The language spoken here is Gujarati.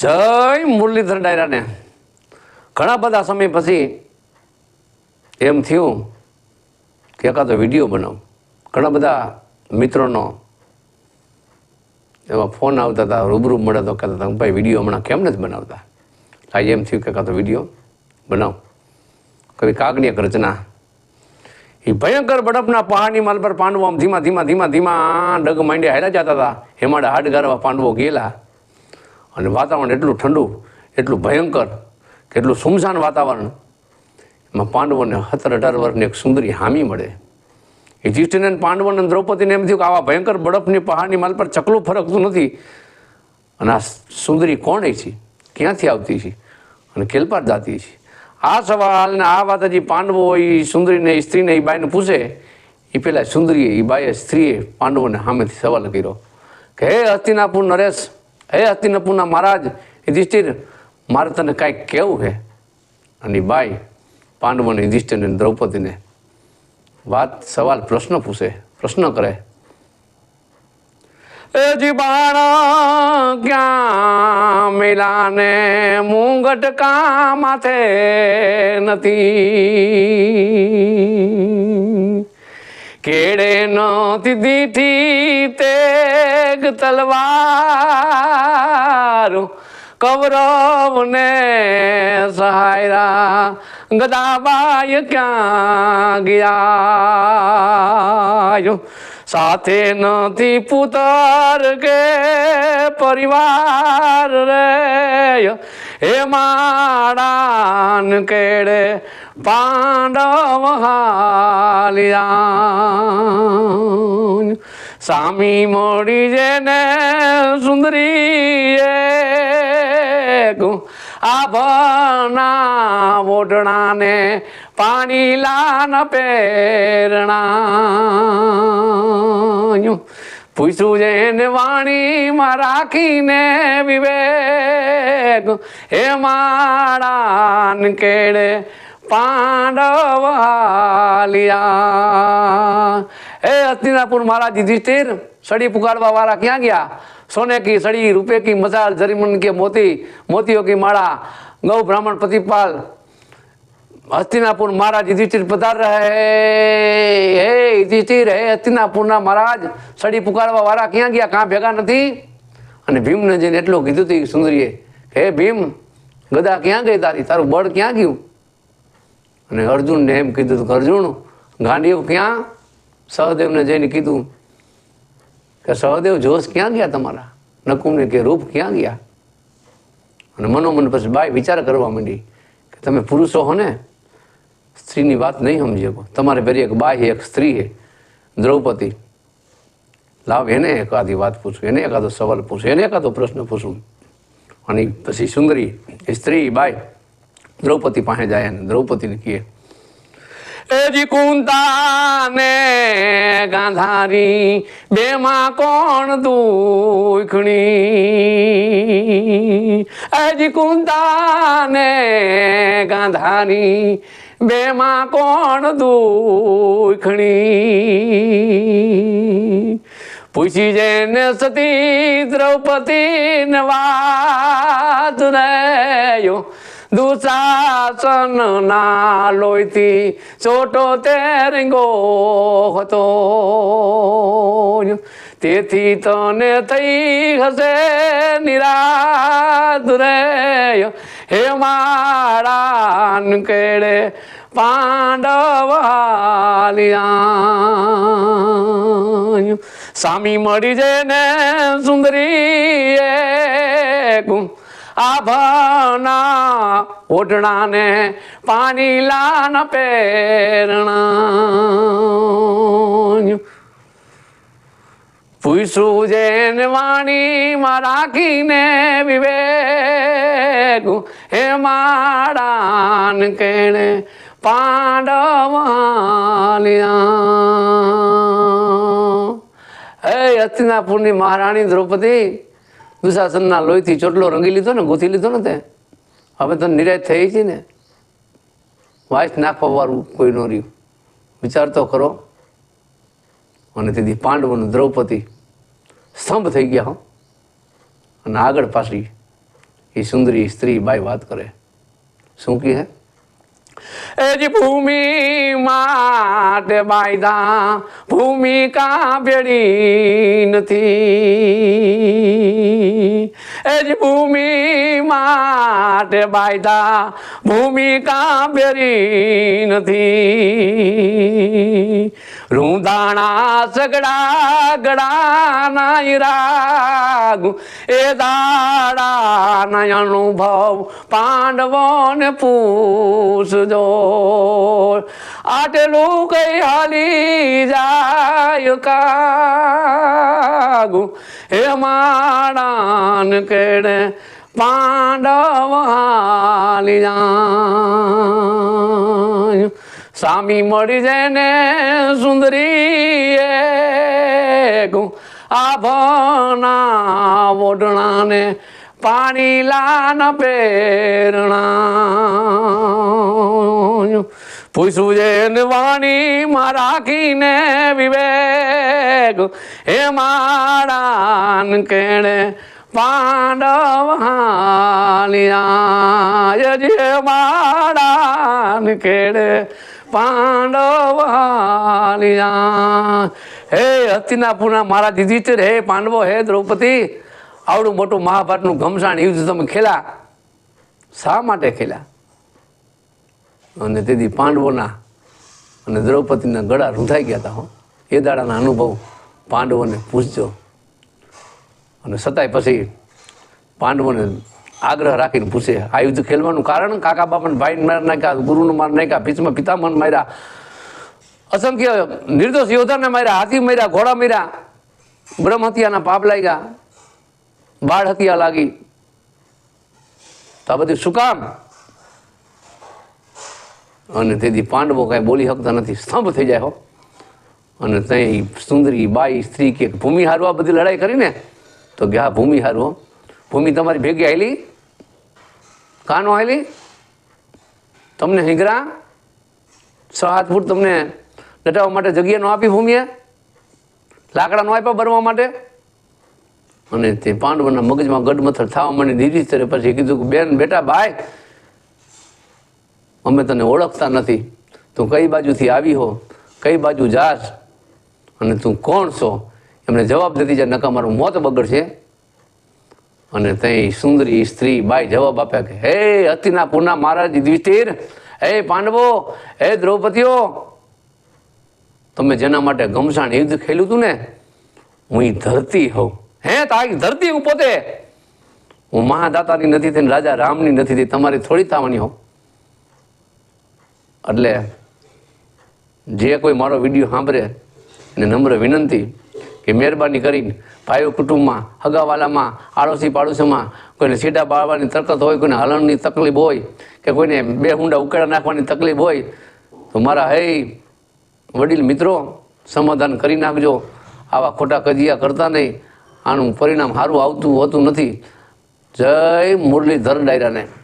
જય મુરલીધર ડાયરાને. ઘણા બધા સમય પછી એમ થયું કે એકાદો વીડિયો બનાવ. ઘણા બધા મિત્રોનો એમાં ફોન આવતા હતા, રૂબરૂ મળે તો કહેતા હતા ભાઈ વીડિયો હમણાં કેમ નથી બનાવતા? આજે એમ થયું કે તો વીડિયો બનાવ. કવિ કાગણીય રચના. એ ભયંકર બડપના પહાડની માલ પર પાંડવો આમ ધીમા ધીમા ધીમા ધીમા ડગ માંડ્યા હેરા જતા હતા. હેમાડે હાડ ગારવા પાંડવો ગયેલા. અને વાતાવરણ એટલું ઠંડુ, એટલું ભયંકર, કે એટલું સુમસાન વાતાવરણ. એમાં પાંડવોને સત્તર અઢાર વર્ષની એક સુંદરી હામી મળે. યુધિષ્ઠિરને પાંડવોને દ્રૌપદીને એમ થયું કે આવા ભયંકર બરફની પહાડની માલ પર ચકલું ફરકતું નથી. અને આ સુંદરી કોણ છે? ક્યાંથી આવતી છે? અને કેલપાર જાતી છે. આ સવાલ ને આ વાત હજી પાંડવો એ સુંદરીને, એ સ્ત્રીને, એ બાઈને પૂછે. એ પેલા સુંદરીએ એ બાઈએ સ્ત્રીએ પાંડવોને સામેથી સવાલ કર્યો કે, હે હસ્તિનાપુર નરેશ હે હસ્તિનાપુરના મહારાજ, યુધિષ્ઠિર, મારે તને કાંઈક કહેવું છે અને બાઈ પાંડવોને, યુધિષ્ઠિરને દ્રૌપદીને વાત, સવાલ, પ્રશ્ન પૂછે, પ્રશ્ન કરે. એ જી ક્યાં મિલાને મુંગટ કા માથે નથી? કેડે નો દીઠી તેગ તલવાર કૌરવને સહાયરા. ગદાબાય ક્યાં ગયા સાથે નથી પુતર કે પરિવાર રે હે માડાન કેડે પાંડવ હાલિયા. મોડી જેને સુંદરી આભના ઓઢણાને પાણી લાન પેરણા પૂછ્યું જેને વાણીમાં રાખીને વિવેક. હે માળાન કેડે પાંડવ હાલિયા હે હસ્તિનાપુર મહારાજ યુધિષ્ઠિર સડી પુકારવા વાળા ક્યાં ગયા? સોને કી સડી રૂપે કી મસાલ જરીમન કે મોતી, મોતીઓ કી માળા, ગૌ બ્રાહ્મણ પતિપાલ હસ્તિનાપુર મહારાજ યુધિષ્ઠિર પધાર રહે હે યુધિષ્ઠિર, હે હસ્તિનાપુરના મહારાજ સડી પુકારવા વાળા ક્યાં ગયા? કાં ભેગા નથી? અને ભીમને જઈને એટલું કીધું હતું સુંદરીએ હે ભીમ, ગદા ક્યાં ગઈ તારી? તારું બળ ક્યાં ગયું? અને અર્જુનને એમ કીધું હતું અર્જુન, ગાંડીઓ ક્યાં સહદેવને જઈને કીધું કે સહદેવ જોશ ક્યાં ગયા તમારા? નકુમને કે રૂપ ક્યાં ગયા? અને મનોમન પછી બાય વિચાર કરવા માંડી કે તમે પુરુષો હો ને, સ્ત્રીની વાત નહીં સમજી શકો. તમારે પેલી એક બાય એક સ્ત્રી છે દ્રૌપદી. લાવ એને એકાદી વાત પૂછું, એને એકાદો સવાલ પૂછું, એને એકાદો પ્રશ્ન પૂછું. અને પછી સુંદરી, એ સ્ત્રી બાય દ્રૌપદી પાસે જાય અને દ્રૌપદીને કહે એજી કુંતા ને ગાંધારી, બેમાં કોણ દુખણી? એજી કુંતા ને ગાંધારી, બેમાં કોણ દુખણી? પૂછી જેને સતી દ્રૌપદી વાત રહ્યો દુશાસન ના લોહીથી ચોટો તેરંગો હતો. તેથી તને થઈ હશે નિરાત રે. હે મારા કેડે પાંડવાલિયા. સામી મળી જેને સુંદરી એક આભાના ઓઢણાને પાણી લાન પેરણા પૂછું જેને વાણીમાં રાખીને વિવેક, હે માડાન કેણે પાંડવાલિયા હે હસ્તિનાપુરની મહારાણી દ્રૌપદી દુશાસનના લોહીથી ચોટલો રંગી લીધો ને ગોથી લીધો ને તે. હવે તો નિરાશ થઈ છે ને. વાંચ ના વાળું કોઈ ન રહ્યું. વિચાર તો કરો. અને તેથી પાંડવોનું દ્રૌપદી સ્તંભ થઈ ગયા હો. અને આગળ પાછી એ સુંદરી સ્ત્રી બાઈ વાત કરે. શું કહે? એ જ ભૂમિ માટે બાયદા ભૂમિકા બેડી નથી. એ જ ભૂમિ માટે બાયદા ભૂમિકા બેરી નથી. રૂંધાણા સગડા ગડા નાય રાગુ એ દાડા નય અનુભવ પાંડવોને પૂછજો. આટલું કઈ હાલી જાય કાગુ. હે માણાન કેડે પાંડવ હાલી જાય. સામી મળી જાય ને સુંદરી આભના ઓઢણાને પાણી લાન પેરણા પૂછું ને વાણીમાં રાખીને વિવેક, હે મારાન કેણે પાંડવ હાલિયા જે મારાન કેડે પાંડવ હાલિયા હે હસ્તિનાપુરના મારા યુધિષ્ઠિર હે પાંડવો, હે દ્રૌપદી, આવડું મોટું મહાભારતનું ઘમસાણ યુદ્ધ તમે ખેલા. શા માટે ખેલ્યા અને તેથી પાંડવોના અને દ્રૌપદીના ગળા રૂંધાઈ ગયા હતા હો. એ દાડાના અનુભવ પાંડવોને પૂછજો. અને છતાંય પછી પાંડવોને આગ્રહ રાખીને પૂછે. આ યુદ્ધ ખેલવાનું કારણ? કાકા બાપાને ભાઈને માર નાખ્યા, ગુરુને માર નાખ્યા, ભીષ્મ પિતામહને માર્યા. અસંખ્ય નિર્દોષ યોદ્ધાને માર્યા, હાથી માર્યા, ઘોડા માર્યા. બ્રહ્મ હત્યાના પાપ લાગ્યા. બાળ હત્યા લાગી. તો આ બધું શું કામ? અને તેથી પાંડવો કાંઈ બોલી શકતા નથી. સ્તંભ થઈ જાય હો. અને ત્યાં સુંદરી બાઈ સ્ત્રી કે ભૂમિ હારવા બધી લડાઈ કરીને? તો ગયા ભૂમિ હારવો ભૂમિ તમારી ભેગી આવેલી કાનો આવેલી તમને હિંગરા? છ હાથ ફૂટ તમને લટાવવા માટે જગ્યા નો આપી ભૂમિએ? લાકડા નો આપ્યા બરવા માટે? અને તે પાંડવના મગજમાં ગડમથર થવા માંડી ત્યારે પછી કીધું કે, બેન, બેટા, ભાઈ, અમે તને ઓળખતા નથી. તું કઈ બાજુથી આવી હો? કઈ બાજુ જાસ અને તું કોણ છો? એમને જવાબ દેતી જાય નકા, મારું મોત બગડશે. અને ત્યાં સુંદરી સ્ત્રી બાઈ જવાબ આપ્યા કે, હે અતિના પુના મહારાજ યુધિષ્ઠિર હે પાંડવો, હે દ્રૌપદીઓ, તમે જેના માટે ઘમસાણ યુદ્ધ ખેલ્યું હતું ને, હું ધરતી હોઉં. હે તારી ધરતી હું પોતે? હું મહાદાતાની નથી થઈને, રાજા રામની નથી થઈ તમારી થોડી થવાની હોઉં. એટલે જે કોઈ મારો વીડિયો સાંભળે એને નમ્ર વિનંતી કે મહેરબાની કરીને ભાઈઓ કુટુંબમાં, હગાવાલામાં આડોશી પાડોશીમાં કોઈને સીટા બાળવાની તરકત હોય, કોઈને હલણની તકલીફ હોય, કે કોઈને બે હુંડા ઉકેડા નાખવાની તકલીફ હોય, તો મારા હે વડીલ મિત્રો, સમાધાન કરી નાખજો. આવા ખોટા કજિયા કરતા નહીં. આનું પરિણામ સારું આવતું હોતું નથી. જય મુરલીધર ડાયરાને.